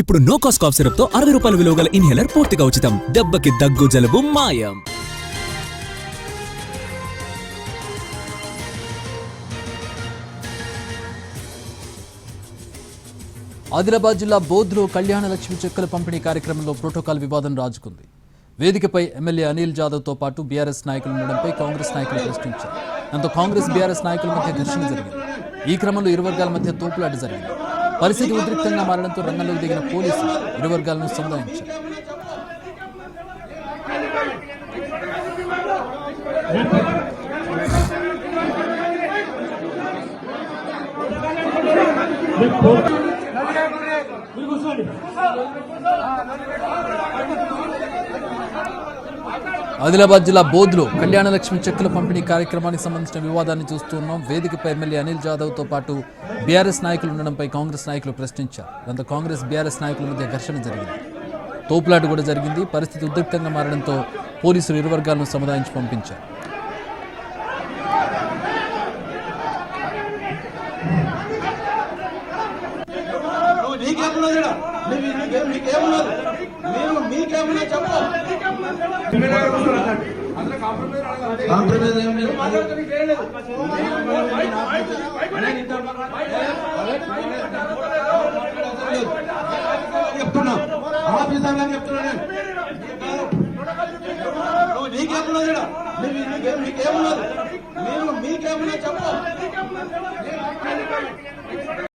ఇప్పుడు no cost cough సిరప్తో అరవై రూపాయల విలువ గల ఇన్హేలర్ పూర్తిగా ఉచితం. దెబ్బకి దగ్గు జలుబు మాయం. ఆదిలాబాద్ జిల్లా బోధ్లో కళ్యాణ లక్ష్మి చెక్కుల పంపిణీ కార్యక్రమంలో ప్రోటోకాల్ వివాదం రాజుకుంది. వేదికపై ఎమ్మెల్యే అనిల్ జాదవ్తో పాటు బీఆర్ఎస్ నాయకులు ఉండడంపై కాంగ్రెస్ నాయకులు ప్రశ్నించారు. దాంతో కాంగ్రెస్ బీఆర్ఎస్ నాయకుల మధ్య ఘర్షణ జరిగింది. ఈ క్రమంలో ఇరు వర్గాల మధ్య తోపులాట జరిగింది. పరిస్థితి ఉద్రిక్తంగా మారడంతో రంగంలోకి దిగిన పోలీసులు ఇరు వర్గాలను సముదాయించారు ఆదిలాబాద్ జిల్లా బోధ్లో కళ్యాణలక్ష్మి చెక్కుల పంపిణీ కార్యక్రమానికి సంబంధించిన వివాదాన్ని చూస్తున్నాం వేదికపై ఎమ్మెల్యే అనిల్ జాదవ్తో పాటు బీఆర్ఎస్ నాయకులు ఉండడంపై కాంగ్రెస్ నాయకులు ప్రశ్నించారు. దాంతో కాంగ్రెస్ బీఆర్ఎస్ నాయకుల మధ్య ఘర్షణ జరిగింది. తోపులాట కూడా జరిగింది. పరిస్థితి ఉద్రిక్తంగా మారడంతో పోలీసులు ఇరు వర్గాలను సముదాయించి పంపించారు. నీకేమున్నది నీకేమున్నది కాంప్రమైజ్ ఏం లేదు. చెప్తున్నా ఆఫీసర్లకు చెప్తున్నా నీకేమున్నది నీకేమున్నది మీకేమున్నా చెప్పు